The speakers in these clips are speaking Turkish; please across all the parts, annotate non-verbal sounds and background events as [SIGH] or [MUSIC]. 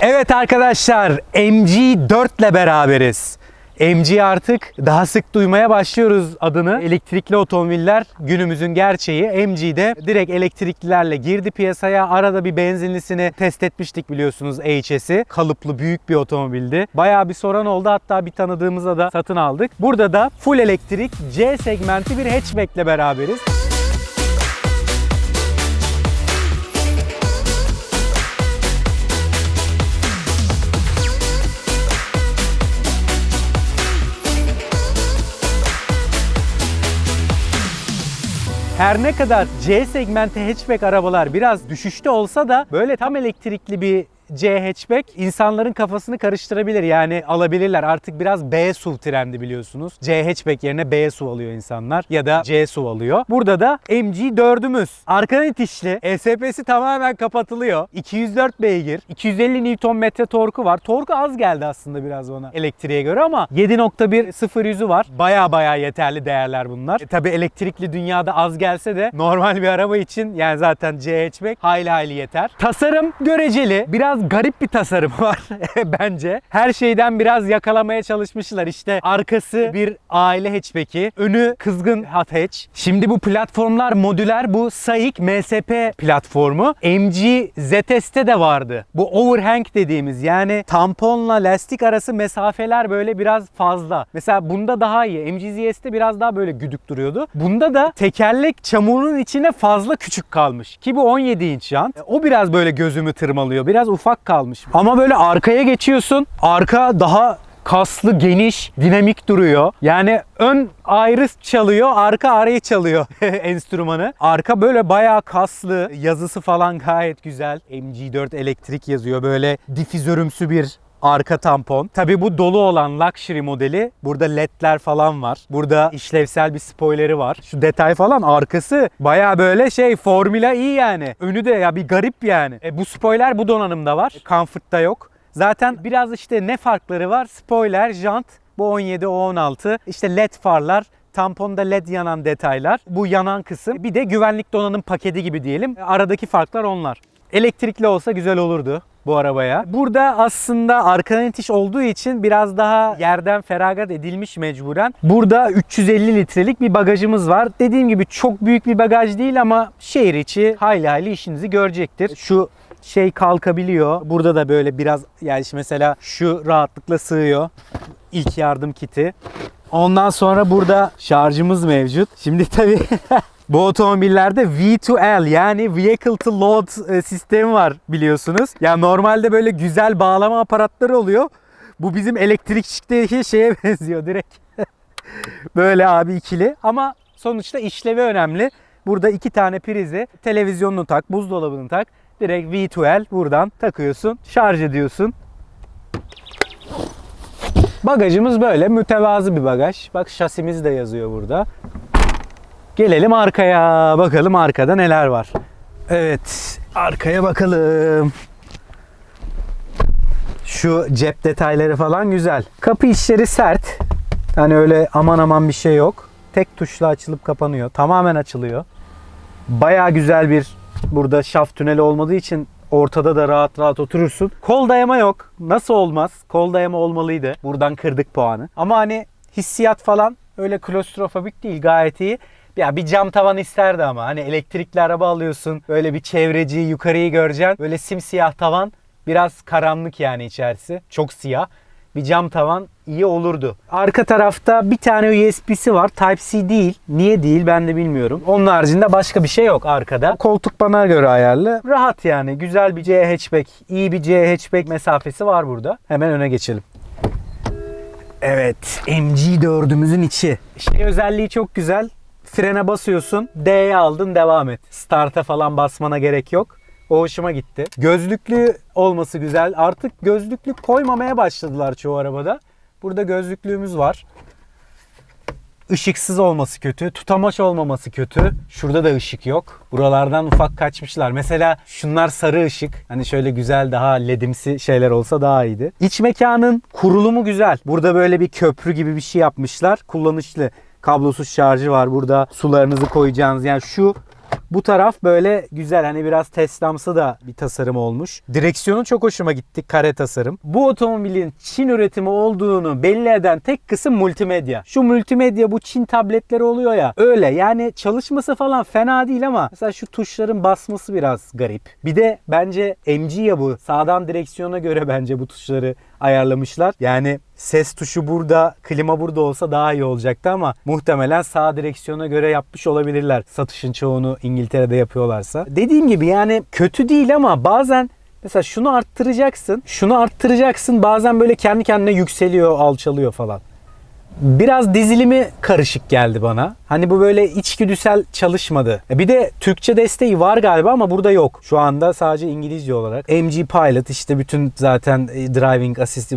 Evet arkadaşlar MG4 ile beraberiz. MG artık daha sık duymaya başlıyoruz adını. Elektrikli otomobiller günümüzün gerçeği. MG'de direkt elektriklilerle girdi piyasaya. Arada bir benzinlisini test etmiştik biliyorsunuz HS'i. Kalıplı büyük bir otomobildi. Bayağı bir soran oldu. Hatta bir tanıdığımıza da satın aldık. Burada da full elektrik C segmenti bir hatchback ile beraberiz. Her ne kadar C segmenti hatchback arabalar biraz düşüşte olsa da böyle tam elektrikli bir C hatchback insanların kafasını karıştırabilir. Yani alabilirler. Artık biraz B SUV trendi biliyorsunuz. C hatchback yerine B SUV alıyor insanlar ya da C SUV alıyor. Burada da MG4'ümüz. Arkadan itişli. ESP'si tamamen kapatılıyor. 204 beygir. 250 Nm torku var. Torku az geldi aslında biraz bana elektriğe göre ama 7.1 0 yüzü var. Baya baya yeterli değerler bunlar. E, tabii elektrikli dünyada az gelse de normal bir araba için yani zaten C hatchback hayli hayli yeter. Tasarım göreceli. Biraz garip bir tasarım [LAUGHS] var [LAUGHS] bence. Her şeyden biraz yakalamaya çalışmışlar. İşte arkası bir aile hatchback'i, önü kızgın hot hatch. Şimdi bu platformlar modüler. Bu SAIC MSP platformu. MG ZS'te de vardı. Bu overhang dediğimiz yani tamponla lastik arası mesafeler böyle biraz fazla. Mesela bunda daha iyi. MG ZS'te biraz daha böyle güdük duruyordu. Bunda da tekerlek çamurun içine fazla küçük kalmış. Ki bu 17 inç jant. E, O biraz böyle gözümü tırmalıyor. Biraz ufak kalmış. Ama böyle arkaya geçiyorsun. Arka daha kaslı, geniş, dinamik duruyor. Yani ön ayrı çalıyor, arka arayı çalıyor [LAUGHS] enstrümanı. Arka böyle bayağı kaslı, yazısı falan gayet güzel. MG4 elektrik yazıyor. Böyle difüzörümsü bir arka tampon. Tabi bu dolu olan luxury modeli. Burada ledler falan var. Burada işlevsel bir spoileri var. Şu detay falan arkası baya böyle şey formüla iyi yani. Önü de ya bir garip yani. E, bu spoiler bu donanımda var. Comfort'ta yok. Zaten biraz işte ne farkları var? Spoiler, jant, bu 17, o 16. İşte led farlar, tamponda led yanan detaylar. Bu yanan kısım. Bir de güvenlik donanım paketi gibi diyelim. Aradaki farklar onlar. Elektrikli olsa güzel olurdu bu arabaya. Burada aslında arkadan itiş olduğu için biraz daha yerden feragat edilmiş mecburen. Burada 350 litrelik bir bagajımız var. Dediğim gibi çok büyük bir bagaj değil ama şehir içi hayli hayli işinizi görecektir. Şu şey kalkabiliyor. Burada da böyle biraz yani mesela şu rahatlıkla sığıyor. İlk yardım kiti. Ondan sonra burada şarjımız mevcut. Şimdi tabii [LAUGHS] bu otomobillerde V2L yani Vehicle to Load e, sistemi var biliyorsunuz. Yani normalde böyle güzel bağlama aparatları oluyor. Bu bizim elektrikçikteki şeye [LAUGHS] benziyor direkt. [LAUGHS] böyle abi ikili ama sonuçta işlevi önemli. Burada iki tane prizi, televizyonunu tak, buzdolabını tak. Direkt V2L buradan takıyorsun, şarj ediyorsun. Bagajımız böyle mütevazı bir bagaj. Bak şasimiz de yazıyor burada. Gelelim arkaya. Bakalım arkada neler var. Evet, arkaya bakalım. Şu cep detayları falan güzel. Kapı işleri sert. Hani öyle aman aman bir şey yok. Tek tuşla açılıp kapanıyor. Tamamen açılıyor. Baya güzel bir burada şaft tüneli olmadığı için ortada da rahat rahat oturursun. Kol dayama yok. Nasıl olmaz? Kol dayama olmalıydı. Buradan kırdık puanı. Ama hani hissiyat falan öyle klostrofobik değil. Gayet iyi. Ya bir cam tavan isterdi ama hani elektrikli araba alıyorsun. Böyle bir çevreci yukarıyı göreceksin. Böyle simsiyah tavan biraz karanlık yani içerisi. Çok siyah. Bir cam tavan iyi olurdu. Arka tarafta bir tane USB'si var. Type-C değil. Niye değil ben de bilmiyorum. Onun haricinde başka bir şey yok arkada. Koltuk bana göre ayarlı. Rahat yani. Güzel bir C hatchback. iyi bir C hatchback mesafesi var burada. Hemen öne geçelim. Evet, MG4'ümüzün içi. Şey özelliği çok güzel. Frene basıyorsun, D'ye aldın, devam et. Start'a falan basmana gerek yok. O hoşuma gitti. Gözlüklü olması güzel. Artık gözlüklü koymamaya başladılar çoğu arabada. Burada gözlüklüğümüz var. Işıksız olması kötü, tutamaç olmaması kötü. Şurada da ışık yok. Buralardan ufak kaçmışlar. Mesela şunlar sarı ışık. Hani şöyle güzel daha ledimsi şeyler olsa daha iyiydi. İç mekanın kurulumu güzel. Burada böyle bir köprü gibi bir şey yapmışlar. Kullanışlı. Kablosuz şarjı var. Burada sularınızı koyacağınız. Yani şu Bu taraf böyle güzel hani biraz Tesla'msı da bir tasarım olmuş. Direksiyonu çok hoşuma gitti kare tasarım. Bu otomobilin Çin üretimi olduğunu belli eden tek kısım multimedya. Şu multimedya bu Çin tabletleri oluyor ya öyle yani çalışması falan fena değil ama mesela şu tuşların basması biraz garip. Bir de bence MG ya bu sağdan direksiyona göre bence bu tuşları ayarlamışlar. Yani ses tuşu burada, klima burada olsa daha iyi olacaktı ama muhtemelen sağ direksiyona göre yapmış olabilirler. Satışın çoğunu İngiltere'de yapıyorlarsa. Dediğim gibi yani kötü değil ama bazen mesela şunu arttıracaksın, şunu arttıracaksın. Bazen böyle kendi kendine yükseliyor, alçalıyor falan. Biraz dizilimi karışık geldi bana. Hani bu böyle içgüdüsel çalışmadı. E Bir de Türkçe desteği var galiba ama burada yok. Şu anda sadece İngilizce olarak. MG Pilot işte bütün zaten e, driving assist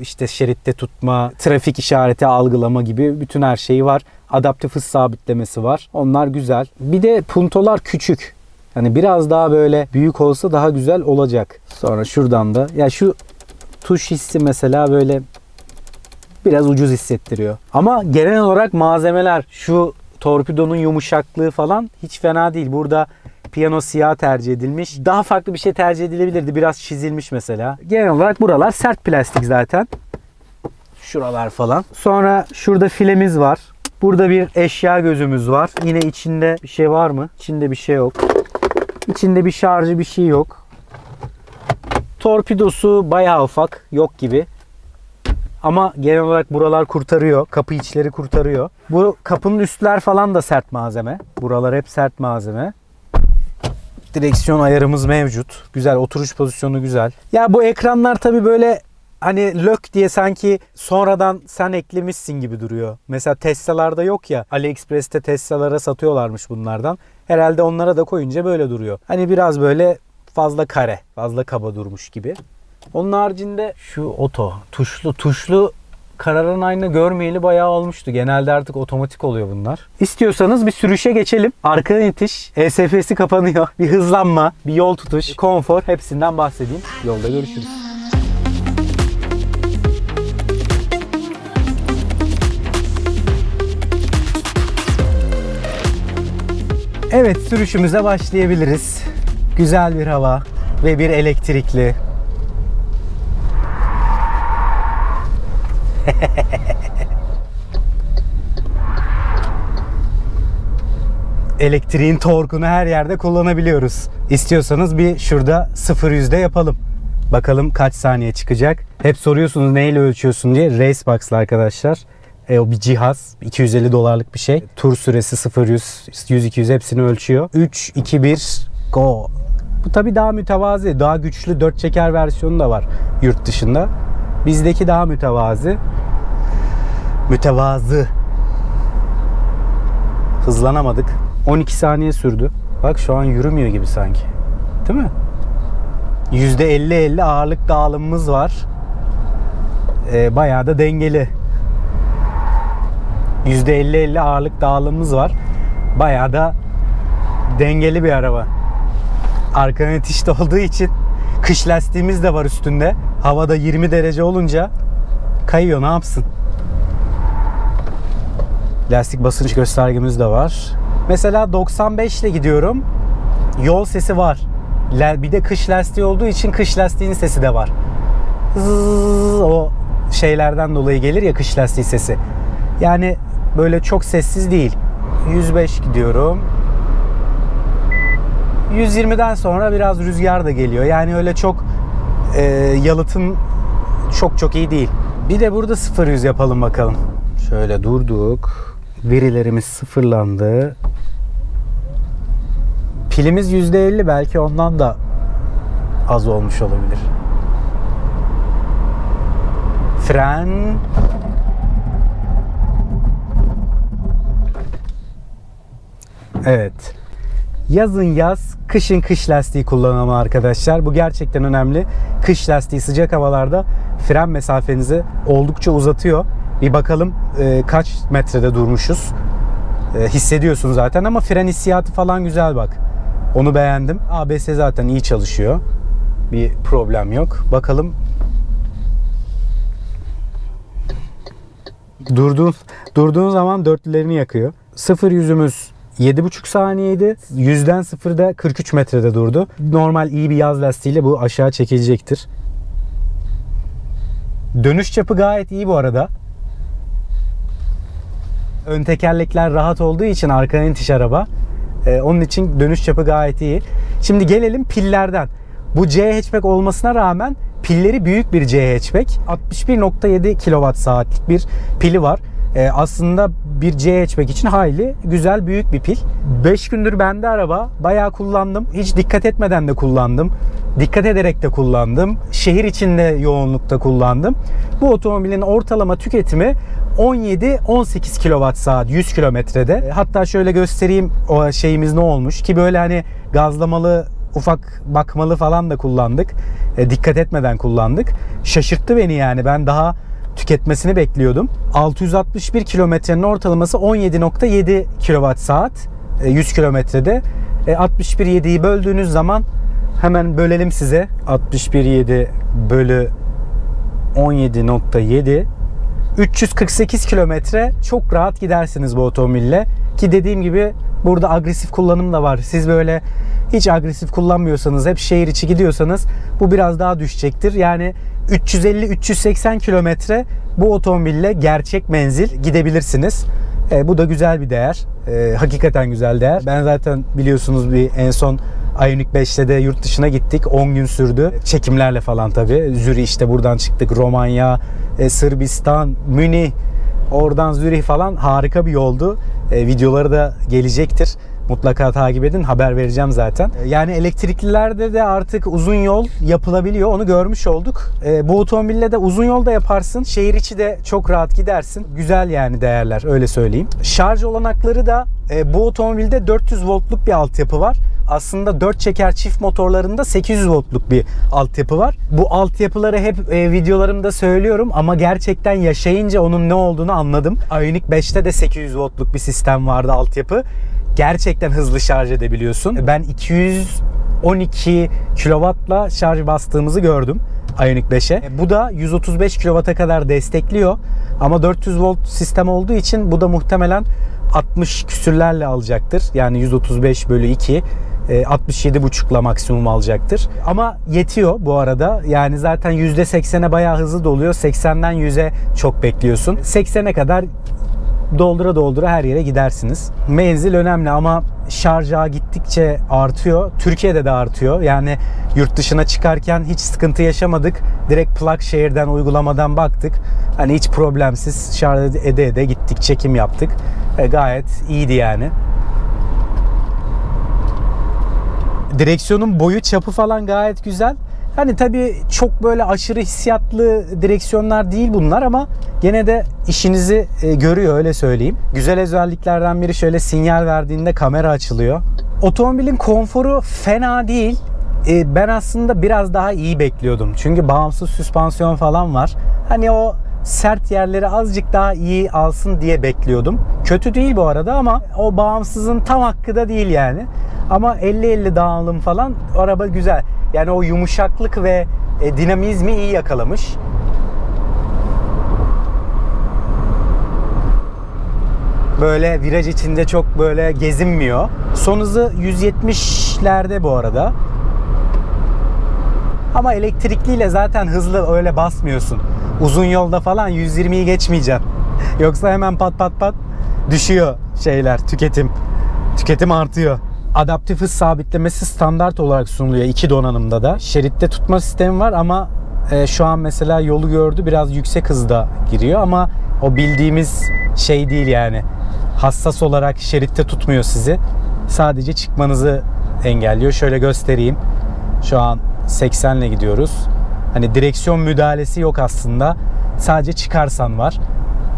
işte şeritte tutma, trafik işareti algılama gibi bütün her şeyi var. Adaptif hız sabitlemesi var. Onlar güzel. Bir de puntolar küçük. Hani biraz daha böyle büyük olsa daha güzel olacak. Sonra şuradan da ya şu tuş hissi mesela böyle biraz ucuz hissettiriyor. Ama genel olarak malzemeler şu torpidonun yumuşaklığı falan hiç fena değil. Burada piyano siyah tercih edilmiş. Daha farklı bir şey tercih edilebilirdi. Biraz çizilmiş mesela. Genel olarak buralar sert plastik zaten. Şuralar falan. Sonra şurada filemiz var. Burada bir eşya gözümüz var. Yine içinde bir şey var mı? İçinde bir şey yok. İçinde bir şarjı bir şey yok. Torpidosu bayağı ufak. Yok gibi. Ama genel olarak buralar kurtarıyor. Kapı içleri kurtarıyor. Bu kapının üstler falan da sert malzeme. Buralar hep sert malzeme. Direksiyon ayarımız mevcut. Güzel. Oturuş pozisyonu güzel. Ya bu ekranlar tabii böyle hani lök diye sanki sonradan sen eklemişsin gibi duruyor. Mesela Tesla'larda yok ya. AliExpress'te Tesla'lara satıyorlarmış bunlardan. Herhalde onlara da koyunca böyle duruyor. Hani biraz böyle fazla kare, fazla kaba durmuş gibi. Onun haricinde şu oto, tuşlu, tuşlu kararan ayna görmeyeli bayağı olmuştu. Genelde artık otomatik oluyor bunlar. İstiyorsanız bir sürüşe geçelim. Arkadan itiş, ESF'si kapanıyor. Bir hızlanma, bir yol tutuş, konfor hepsinden bahsedeyim. Yolda görüşürüz. Evet sürüşümüze başlayabiliriz. Güzel bir hava ve bir elektrikli. [LAUGHS] Elektriğin torkunu her yerde kullanabiliyoruz. İstiyorsanız bir şurada 0 yüzde yapalım. Bakalım kaç saniye çıkacak. Hep soruyorsunuz neyle ölçüyorsun diye. Racebox'la arkadaşlar. E, o bir cihaz. 250 dolarlık bir şey. Tur süresi 0 100 100 200 hepsini ölçüyor. 3 2 1 go. Bu tabi daha mütevazi, daha güçlü 4 çeker versiyonu da var yurt dışında. Bizdeki daha mütevazi. Mütevazı. Hızlanamadık. 12 saniye sürdü. Bak şu an yürümüyor gibi sanki. Değil mi? %50-50 ağırlık dağılımımız var. Ee, bayağı da dengeli. %50-50 ağırlık dağılımımız var. Bayağı da dengeli bir araba. Arka itişte olduğu için kış lastiğimiz de var üstünde. Havada 20 derece olunca kayıyor ne yapsın? Lastik basınç göstergemiz de var. Mesela 95 ile gidiyorum. Yol sesi var. Bir de kış lastiği olduğu için kış lastiğinin sesi de var. Zzzz, o şeylerden dolayı gelir ya kış lastiği sesi. Yani böyle çok sessiz değil. 105 gidiyorum. 120'den sonra biraz rüzgar da geliyor. Yani öyle çok e, yalıtım çok çok iyi değil. Bir de burada 0-100 yapalım bakalım. Şöyle durduk. Verilerimiz sıfırlandı. Pilimiz %50 belki ondan da az olmuş olabilir. Fren. Evet. Yazın yaz, kışın kış lastiği kullanalım arkadaşlar. Bu gerçekten önemli. Kış lastiği sıcak havalarda fren mesafenizi oldukça uzatıyor. Bir bakalım e, kaç metrede durmuşuz. E, hissediyorsun zaten ama fren hissiyatı falan güzel bak. Onu beğendim. ABS zaten iyi çalışıyor. Bir problem yok. Bakalım Durduğun, durduğun zaman dörtlülerini yakıyor. Sıfır yüzümüz 7,5 saniyeydi. Yüzden sıfırda 43 metrede durdu. Normal iyi bir yaz lastiğiyle bu aşağı çekilecektir. Dönüş çapı gayet iyi bu arada. Ön tekerlekler rahat olduğu için arkadan itiş araba. Ee, onun için dönüş çapı gayet iyi. Şimdi gelelim pillerden. Bu C hatchback olmasına rağmen pilleri büyük bir C hatchback. 61.7 kWh saatlik bir pili var. Ee, aslında bir C hatchback için hayli güzel büyük bir pil. 5 gündür bende araba. Bayağı kullandım. Hiç dikkat etmeden de kullandım. Dikkat ederek de kullandım. Şehir içinde yoğunlukta kullandım. Bu otomobilin ortalama tüketimi 17-18 kWh saat 100 kilometrede. Hatta şöyle göstereyim o şeyimiz ne olmuş ki böyle hani gazlamalı ufak bakmalı falan da kullandık. E, dikkat etmeden kullandık. Şaşırttı beni yani. Ben daha tüketmesini bekliyordum. 661 kilometrenin ortalaması 17.7 kWh saat 100 kilometrede. E, 61.7'yi böldüğünüz zaman hemen bölelim size. 61.7 bölü 17.7 348 kilometre çok rahat gidersiniz bu otomobille. Ki dediğim gibi burada agresif kullanım da var. Siz böyle hiç agresif kullanmıyorsanız, hep şehir içi gidiyorsanız bu biraz daha düşecektir. Yani 350-380 kilometre bu otomobille gerçek menzil gidebilirsiniz. E, bu da güzel bir değer. E, hakikaten güzel değer. Ben zaten biliyorsunuz bir en son Ioniq 5'te de yurt dışına gittik. 10 gün sürdü. Çekimlerle falan tabii. Zürih işte buradan çıktık. Romanya, e, Sırbistan, Münih, oradan Zürih falan harika bir yoldu. E, videoları da gelecektir. Mutlaka takip edin. Haber vereceğim zaten. E, Yani elektriklilerde de artık uzun yol yapılabiliyor. Onu görmüş olduk. E, bu otomobille de uzun yolda yaparsın. Şehir içi de çok rahat gidersin. Güzel yani değerler öyle söyleyeyim. Şarj olanakları da e, bu otomobilde 400 voltluk bir altyapı var aslında 4 çeker çift motorlarında 800 voltluk bir altyapı var. Bu altyapıları hep e, videolarımda söylüyorum ama gerçekten yaşayınca onun ne olduğunu anladım. Ioniq 5'te de 800 voltluk bir sistem vardı altyapı. Gerçekten hızlı şarj edebiliyorsun. Ben 212 kW'la şarj bastığımızı gördüm. Ioniq 5'e. Bu da 135 kW'a kadar destekliyor. Ama 400 volt sistem olduğu için bu da muhtemelen 60 küsürlerle alacaktır. Yani 135 bölü 2 67,5'la maksimum alacaktır. Ama yetiyor bu arada. Yani zaten %80'e bayağı hızlı doluyor. 80'den 100'e çok bekliyorsun. 80'e kadar doldura doldura her yere gidersiniz. Menzil önemli ama şarj ağı gittikçe artıyor. Türkiye'de de artıyor. Yani yurt dışına çıkarken hiç sıkıntı yaşamadık. Direkt plug şehirden uygulamadan baktık. Hani hiç problemsiz şarj ede ede gittik, çekim yaptık. E, gayet iyiydi yani. Direksiyonun boyu çapı falan gayet güzel. Hani tabii çok böyle aşırı hissiyatlı direksiyonlar değil bunlar ama gene de işinizi e, görüyor öyle söyleyeyim. Güzel özelliklerden biri şöyle sinyal verdiğinde kamera açılıyor. Otomobilin konforu fena değil. E, ben aslında biraz daha iyi bekliyordum. Çünkü bağımsız süspansiyon falan var. Hani o sert yerleri azıcık daha iyi alsın diye bekliyordum. Kötü değil bu arada ama o bağımsızın tam hakkı da değil yani. Ama 50-50 dağılım falan araba güzel. Yani o yumuşaklık ve e, dinamizmi iyi yakalamış. Böyle viraj içinde çok böyle gezinmiyor. Son hızı 170'lerde bu arada. Ama elektrikliyle zaten hızlı öyle basmıyorsun. Uzun yolda falan 120'yi geçmeyeceksin. [LAUGHS] Yoksa hemen pat pat pat düşüyor şeyler, tüketim. Tüketim artıyor. Adaptif hız sabitlemesi standart olarak sunuluyor iki donanımda da. Şeritte tutma sistemi var ama e, şu an mesela yolu gördü biraz yüksek hızda giriyor ama o bildiğimiz şey değil yani. Hassas olarak şeritte tutmuyor sizi. Sadece çıkmanızı engelliyor. Şöyle göstereyim. Şu an 80 ile gidiyoruz. Hani direksiyon müdahalesi yok aslında. Sadece çıkarsan var.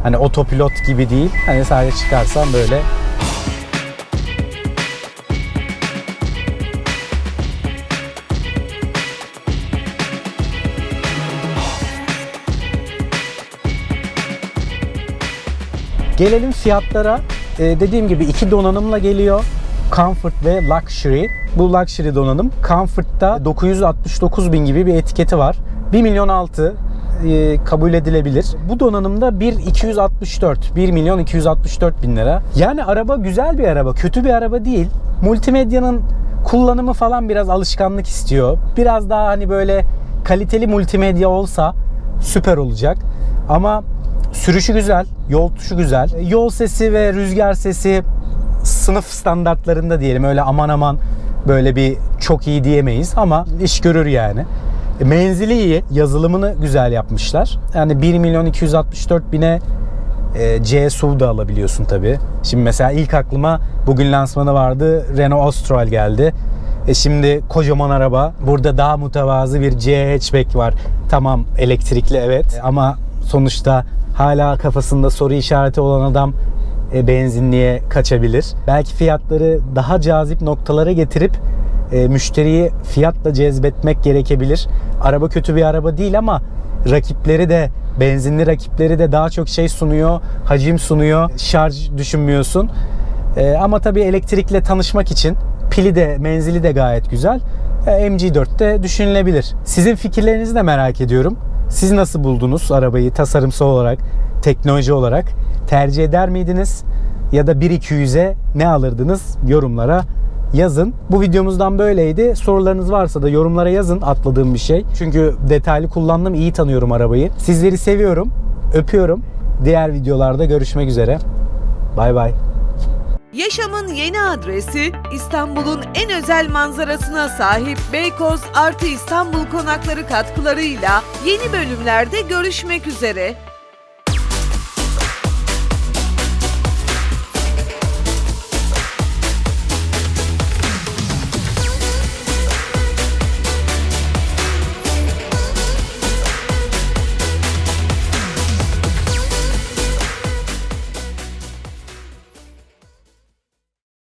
Hani otopilot gibi değil. Hani sadece çıkarsan böyle Gelelim fiyatlara. Ee, dediğim gibi iki donanımla geliyor. Comfort ve Luxury. Bu Luxury donanım. Comfort'ta 969 bin gibi bir etiketi var. 1 milyon altı e, kabul edilebilir. Bu donanımda 1 264, 1 milyon 264 bin lira. Yani araba güzel bir araba, kötü bir araba değil. Multimedyanın kullanımı falan biraz alışkanlık istiyor. Biraz daha hani böyle kaliteli multimedya olsa süper olacak. Ama sürüşü güzel, yol tutuşu güzel. Yol sesi ve rüzgar sesi sınıf standartlarında diyelim. Öyle aman aman böyle bir çok iyi diyemeyiz ama iş görür yani. E, Menzili iyi, yazılımını güzel yapmışlar. Yani 1 milyon 264 bine e, C SUV da alabiliyorsun tabi. Şimdi mesela ilk aklıma bugün lansmanı vardı. Renault Austral geldi. E şimdi kocaman araba. Burada daha mütevazı bir C hatchback var. Tamam elektrikli evet ama sonuçta hala kafasında soru işareti olan adam e, benzinliğe kaçabilir. Belki fiyatları daha cazip noktalara getirip e, müşteriyi fiyatla cezbetmek gerekebilir. Araba kötü bir araba değil ama rakipleri de benzinli rakipleri de daha çok şey sunuyor, hacim sunuyor, şarj düşünmüyorsun. E, ama tabii elektrikle tanışmak için pili de menzili de gayet güzel. E, MG4'te düşünülebilir. Sizin fikirlerinizi de merak ediyorum. Siz nasıl buldunuz arabayı tasarımsal olarak, teknoloji olarak? Tercih eder miydiniz? Ya da 1-200'e ne alırdınız? Yorumlara yazın. Bu videomuzdan böyleydi. Sorularınız varsa da yorumlara yazın atladığım bir şey. Çünkü detaylı kullandım, iyi tanıyorum arabayı. Sizleri seviyorum, öpüyorum. Diğer videolarda görüşmek üzere. Bay bay. Yaşamın yeni adresi İstanbul'un en özel manzarasına sahip Beykoz artı İstanbul konakları katkılarıyla yeni bölümlerde görüşmek üzere.